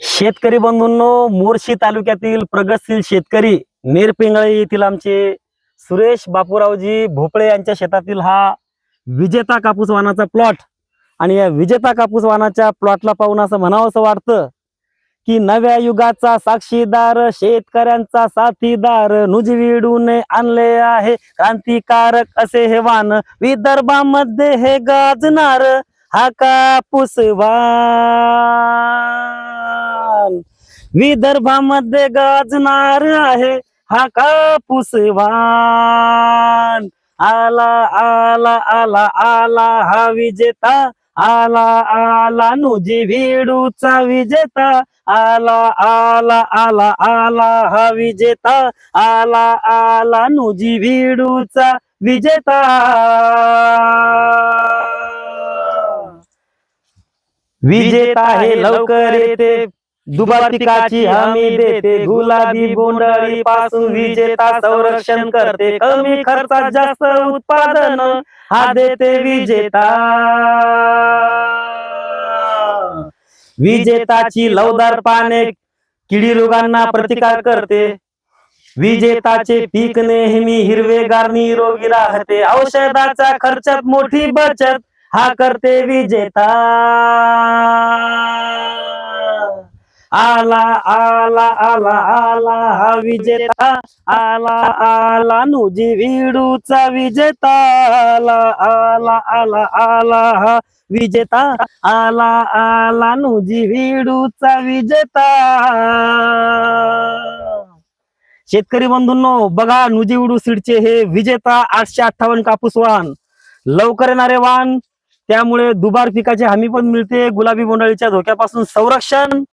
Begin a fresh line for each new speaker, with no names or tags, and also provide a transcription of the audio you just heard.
शेतकरी बंधूंनो मोर्शी तालुक्यातील प्रगतशील शेतकरी नेरपिंगळे येथील आमचे सुरेश बापूरावजी भोपळे यांच्या शेतातील हा विजेता कापूस वाहनाचा प्लॉट आणि या विजेता कापूस वाहनाच्या प्लॉटला पाहून असं म्हणावं असं वाटतं की नव्या युगाचा साक्षीदार शेतकऱ्यांचा साथीदार नुजविडून आणले आहे. क्रांतिकारक असे हे वाहन विदर्भामध्ये हे गाजणार हा कापूस वा विदर्भामध्ये गाजणार आहे हा कापूस वान. आला आला आला आला हा विजेता. आला आला नुजी भिडूचा विजेता. आला आला आला आला हा विजेता. आला आला नुजी भिडूचा विजेता. विजेता हे लवकर येते. दुबार पिकाची हमी देते गुलाबी बोंडळी पासून विजेता संरक्षण करते. कमी खर्चात जास्त उत्पादन हा देते विजेता. विजेताची लवदार पाने किडी रोगांना प्रतिकार करते. विजेताचे पीक नेहमी हिरवेगार निरोगी राहते. औषधाचा खर्चात मोठी बचत हा करते विजेता. आला आला आला आला हा विजेता. आला आला नुजी विडूचा विजेता. आला आला आला आला हा विजेता. आला आला नुजी विडूचा विजेता. शेतकरी बंधूंनो बघा नुजी उडू सीडचे हे विजेता आठशे अठ्ठावन्न कापूस वाहन. लवकर येणारे वाहन त्यामुळे दुबार पिकाची हमी पण मिळते. गुलाबी बोंडाळीच्या धोक्यापासून संरक्षण.